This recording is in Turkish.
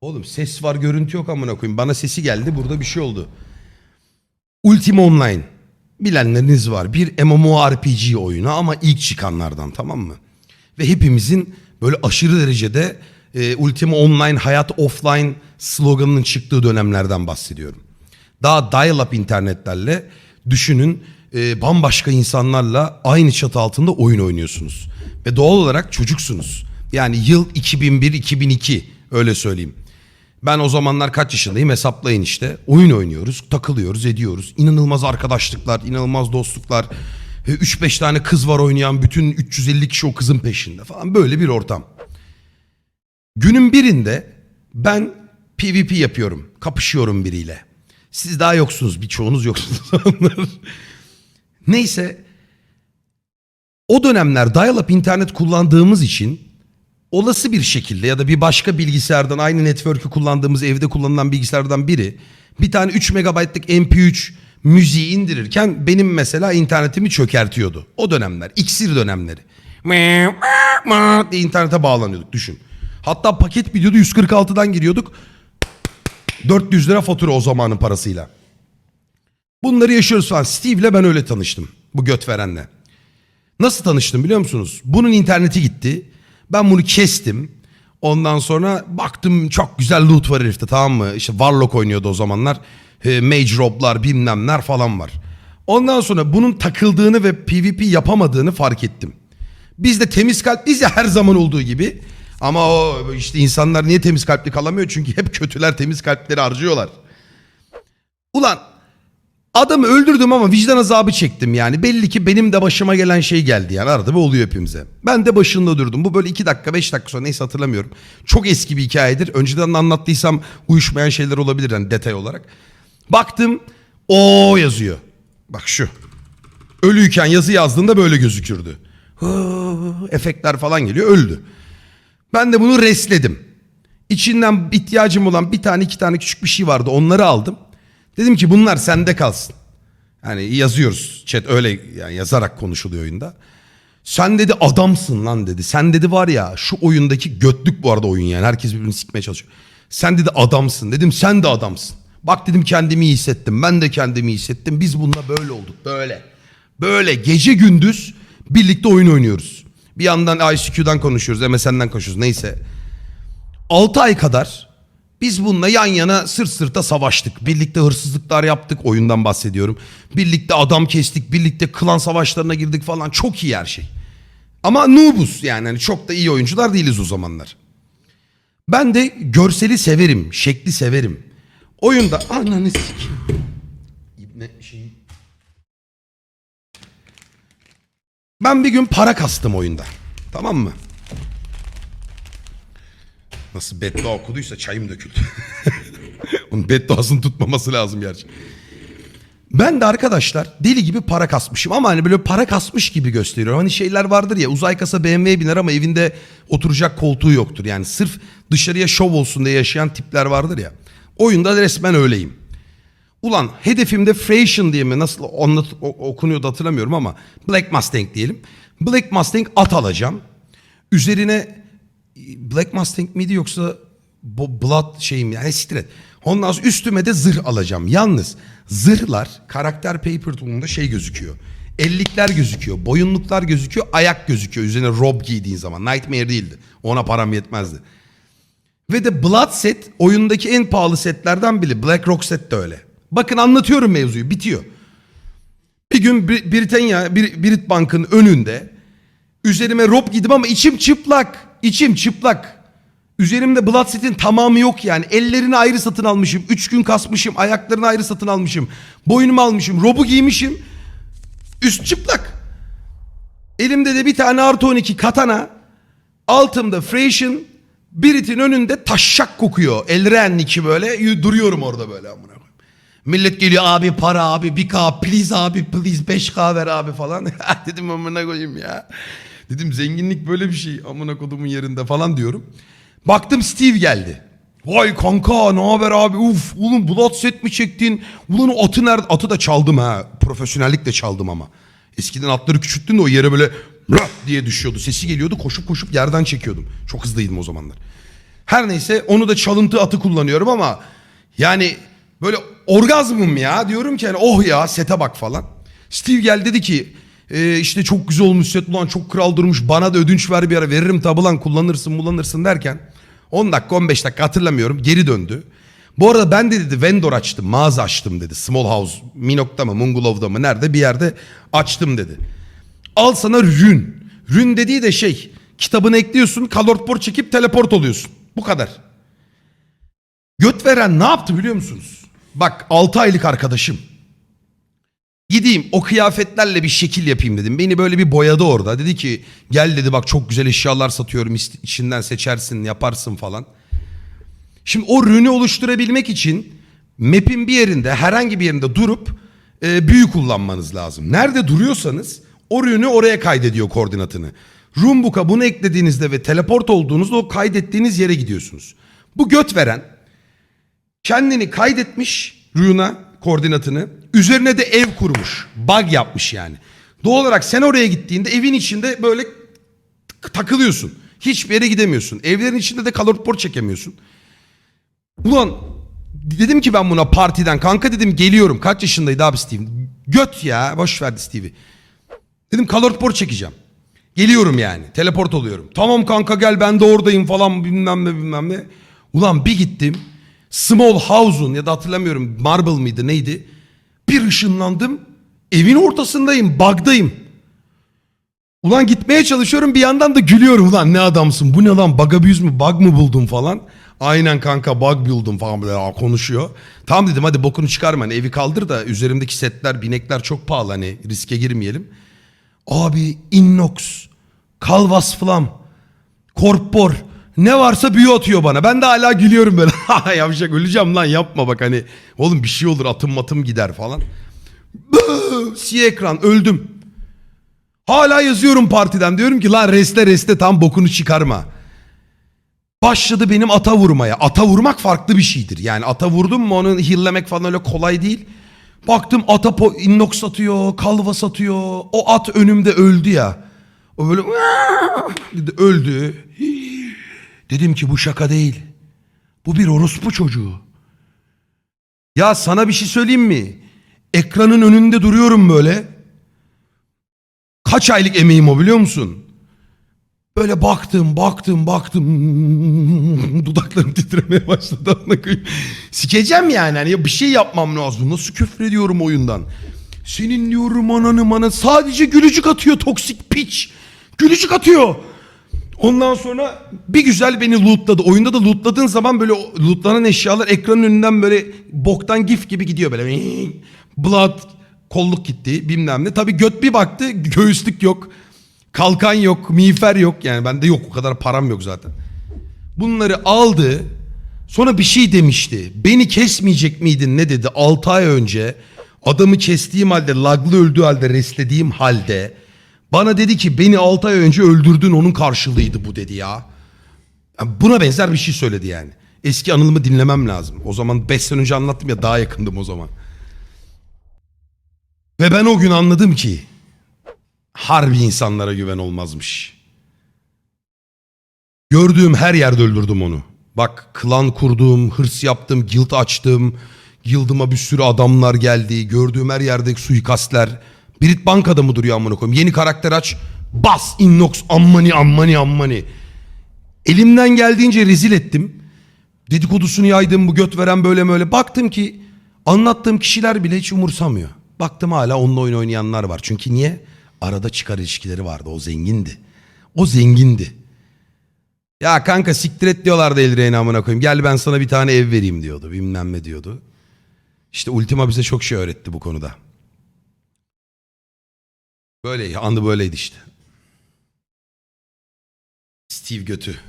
Oğlum ses var görüntü yok amına koyayım. Bana sesi geldi burada bir şey oldu. Ultima Online. Bilenleriniz var. Bir MMORPG oyunu ama ilk çıkanlardan tamam mı? Ve hepimizin böyle aşırı derecede e, Ultima Online hayat offline sloganının çıktığı dönemlerden bahsediyorum. Daha dial-up internetlerle düşünün e, bambaşka insanlarla aynı çatı altında oyun oynuyorsunuz. Ve doğal olarak çocuksunuz. Yani yıl 2001-2002 öyle söyleyeyim. Ben o zamanlar kaç yaşındayım hesaplayın işte. Oyun oynuyoruz, takılıyoruz, ediyoruz. İnanılmaz arkadaşlıklar, inanılmaz dostluklar. 3-5 tane kız var oynayan bütün 350 kişi o kızın peşinde falan böyle bir ortam. Günün birinde ben PvP yapıyorum. Kapışıyorum biriyle. Siz daha yoksunuz. Birçoğunuz yoksunuz. Neyse. O dönemler dial-up internet kullandığımız için olası bir şekilde ya da bir başka bilgisayardan aynı network'ü kullandığımız evde kullanılan bilgisayardan biri bir tane 3 megabaytlık MP3 müziği indirirken benim mesela internetimi çökertiyordu. O dönemler, iksir dönemleri. internete bağlanıyorduk düşün. Hatta paket biliyordu 146'dan giriyorduk. 400 lira fatura o zamanın parasıyla. Bunları yaşıyoruz falan. Steve'le ben öyle tanıştım. Bu göt verenle. Nasıl tanıştım biliyor musunuz? Bunun interneti gitti. Ben bunu kestim. Ondan sonra baktım çok güzel loot var herifte tamam mı? İşte Warlock oynuyordu o zamanlar. E, Mage Rob'lar bilmemler falan var. Ondan sonra bunun takıldığını ve PvP yapamadığını fark ettim. Biz de temiz kalpliyiz ya her zaman olduğu gibi. Ama o işte insanlar niye temiz kalpli kalamıyor? Çünkü hep kötüler temiz kalpleri harcıyorlar. Ulan adamı öldürdüm ama vicdan azabı çektim yani. Belli ki benim de başıma gelen şey geldi yani. Arada bir oluyor hepimize. Ben de başında durdum. Bu böyle iki dakika beş dakika sonra neyse hatırlamıyorum. Çok eski bir hikayedir. Önceden de anlattıysam uyuşmayan şeyler olabilir hani detay olarak. Baktım o yazıyor. Bak şu. Ölüyken yazı yazdığında böyle gözükürdü. Hı, Efektler falan geliyor öldü. Ben de bunu resledim. İçinden ihtiyacım olan bir tane iki tane küçük bir şey vardı onları aldım. Dedim ki bunlar sende kalsın. Yani yazıyoruz chat öyle yani yazarak konuşuluyor oyunda. Sen dedi adamsın lan dedi. Sen dedi var ya şu oyundaki götlük bu arada oyun yani. Herkes birbirini sikmeye çalışıyor. Sen dedi adamsın. Dedim sen de adamsın. Bak dedim kendimi iyi hissettim. Ben de kendimi iyi hissettim. Biz bununla böyle olduk. Böyle. Böyle gece gündüz birlikte oyun oynuyoruz. Bir yandan ICQ'dan konuşuyoruz. MSN'den konuşuyoruz. Neyse. 6 ay kadar biz bununla yan yana sırt sırta savaştık. Birlikte hırsızlıklar yaptık oyundan bahsediyorum. Birlikte adam kestik, birlikte klan savaşlarına girdik falan. Çok iyi her şey. Ama noobuz yani hani çok da iyi oyuncular değiliz o zamanlar. Ben de görseli severim, şekli severim. Oyunda ananı sikeyim. Ne şey... Ben bir gün para kastım oyunda. Tamam mı? Nasıl beddua okuduysa çayım döküldü. Onun bedduasını tutmaması lazım gerçi. Ben de arkadaşlar deli gibi para kasmışım ama hani böyle para kasmış gibi gösteriyorum. Hani şeyler vardır ya uzay kasa BMW'ye biner ama evinde oturacak koltuğu yoktur. Yani sırf dışarıya şov olsun diye yaşayan tipler vardır ya. Oyunda resmen öyleyim. Ulan hedefimde Frasian diye mi nasıl anlat, okunuyordu hatırlamıyorum ama Black Mustang diyelim. Black Mustang at alacağım. Üzerine Black Mustang miydi yoksa Bo- Blood şeyim yani siktir. Ondan sonra üstüme de zırh alacağım. Yalnız zırhlar karakter paper tool'unda şey gözüküyor. Ellikler gözüküyor, boyunluklar gözüküyor, ayak gözüküyor üzerine rob giydiğin zaman. Nightmare değildi. Ona param yetmezdi. Ve de Blood set oyundaki en pahalı setlerden biri. Black Rock set de öyle. Bakın anlatıyorum mevzuyu bitiyor. Bir gün Br- Britanya, Brit Bank'ın önünde üzerime rob giydim ama içim çıplak. İçim çıplak. Üzerimde Blood set'in tamamı yok yani. Ellerini ayrı satın almışım. Üç gün kasmışım. Ayaklarını ayrı satın almışım. Boynumu almışım. Robu giymişim. Üst çıplak. Elimde de bir tane artı 12 katana. Altımda Frasian. Brit'in önünde taşşak kokuyor. Elren iki böyle. Duruyorum orada böyle amına koyayım. Millet geliyor abi para abi 1K please abi please 5K ver abi falan. Dedim amına koyayım ya. Dedim zenginlik böyle bir şey amına kodumun yerinde falan diyorum. Baktım Steve geldi. Vay kanka ne haber abi uf oğlum blood set mi çektin? Ulan o atı nerede? Atı da çaldım ha. Profesyonellikle çaldım ama. Eskiden atları küçülttün de o yere böyle "Rah!" diye düşüyordu. Sesi geliyordu koşup koşup yerden çekiyordum. Çok hızlıydım o zamanlar. Her neyse onu da çalıntı atı kullanıyorum ama yani böyle orgazmım ya diyorum ki hani oh ya sete bak falan. Steve geldi dedi ki e, işte çok güzel olmuş set ulan çok kral durmuş bana da ödünç ver bir ara veririm tabi lan kullanırsın kullanırsın derken 10 dakika 15 dakika hatırlamıyorum geri döndü. Bu arada ben de dedi vendor açtım mağaza açtım dedi small house Minok'ta mı Mungulov'da mı nerede bir yerde açtım dedi. Al sana rün. Rün dediği de şey kitabını ekliyorsun kalortpor çekip teleport oluyorsun. Bu kadar. Göt veren ne yaptı biliyor musunuz? Bak 6 aylık arkadaşım. Gideyim o kıyafetlerle bir şekil yapayım dedim. Beni böyle bir boyadı orada. Dedi ki gel dedi bak çok güzel eşyalar satıyorum içinden seçersin yaparsın falan. Şimdi o rünü oluşturabilmek için map'in bir yerinde herhangi bir yerinde durup e, büyü kullanmanız lazım. Nerede duruyorsanız o rünü oraya kaydediyor koordinatını. Runebook'a bunu eklediğinizde ve teleport olduğunuzda o kaydettiğiniz yere gidiyorsunuz. Bu göt veren kendini kaydetmiş runa koordinatını üzerine de ev kurmuş. Bug yapmış yani. Doğal olarak sen oraya gittiğinde evin içinde böyle takılıyorsun. Hiçbir yere gidemiyorsun. Evlerin içinde de kalorpor çekemiyorsun. Ulan dedim ki ben buna partiden kanka dedim geliyorum. Kaç yaşındaydı abi Steve? Göt ya boş verdi Steve'i. Dedim kalorpor çekeceğim. Geliyorum yani. Teleport oluyorum. Tamam kanka gel ben de oradayım falan bilmem ne bilmem ne. Ulan bir gittim. Small House'un ya da hatırlamıyorum Marble mıydı neydi? Bir ışınlandım. Evin ortasındayım. Bug'dayım. Ulan gitmeye çalışıyorum bir yandan da gülüyorum. Ulan ne adamsın bu ne lan bug abuse mü bug mı buldun falan. Aynen kanka bug buldum falan böyle aa, konuşuyor. Tamam dedim hadi bokunu çıkarma hani evi kaldır da üzerimdeki setler binekler çok pahalı hani riske girmeyelim. Abi Innox, Kalvas Flam, Korpor ne varsa büyü atıyor bana. Ben de hala gülüyorum böyle. Yavşak öleceğim lan yapma bak hani. Oğlum bir şey olur atım matım gider falan. Siyah ekran öldüm. Hala yazıyorum partiden. Diyorum ki lan reste reste tam bokunu çıkarma. Başladı benim ata vurmaya. Ata vurmak farklı bir şeydir. Yani ata vurdum mu onu hillemek falan öyle kolay değil. Baktım ata po- inox satıyor, kalva satıyor. O at önümde öldü ya. O böyle öldü. Dedim ki bu şaka değil. Bu bir orospu çocuğu. Ya sana bir şey söyleyeyim mi? Ekranın önünde duruyorum böyle. Kaç aylık emeğim o biliyor musun? Böyle baktım, baktım, baktım. Dudaklarım titremeye başladı. Sikeceğim yani. Hani bir şey yapmam lazım. Nasıl küfür ediyorum oyundan? Senin diyorum ananı mana. Sadece gülücük atıyor toksik piç. Gülücük atıyor. Ondan sonra bir güzel beni lootladı. Oyunda da lootladığın zaman böyle lootlanan eşyalar ekranın önünden böyle boktan gif gibi gidiyor böyle. Blood kolluk gitti bilmem ne. Tabii göt bir baktı göğüslük yok. Kalkan yok, miğfer yok. Yani bende yok o kadar param yok zaten. Bunları aldı. Sonra bir şey demişti. Beni kesmeyecek miydin ne dedi 6 ay önce. Adamı kestiğim halde, laglı öldüğü halde, reslediğim halde. Bana dedi ki beni 6 ay önce öldürdün onun karşılığıydı bu dedi ya. Buna benzer bir şey söyledi yani. Eski anılımı dinlemem lazım. O zaman 5 sene önce anlattım ya daha yakındım o zaman. Ve ben o gün anladım ki harbi insanlara güven olmazmış. Gördüğüm her yerde öldürdüm onu. Bak klan kurdum, hırs yaptım, guild açtım. Guild'ıma bir sürü adamlar geldi. Gördüğüm her yerde suikastler. Brit Banka'da mı duruyor amına koyayım? Yeni karakter aç. Bas, Innox, ammani, ammani, ammani. Elimden geldiğince rezil ettim. Dedikodusunu yaydım bu göt veren böyle böyle. Baktım ki anlattığım kişiler bile hiç umursamıyor. Baktım hala onunla oyun oynayanlar var. Çünkü niye? Arada çıkar ilişkileri vardı. O zengindi. O zengindi. Ya kanka siktir et diyorlardı Elrey'ne amına koyayım. Gel ben sana bir tane ev vereyim diyordu. Bilmem ne diyordu. İşte Ultima bize çok şey öğretti bu konuda. Böyle andı böyleydi işte. Steve götü.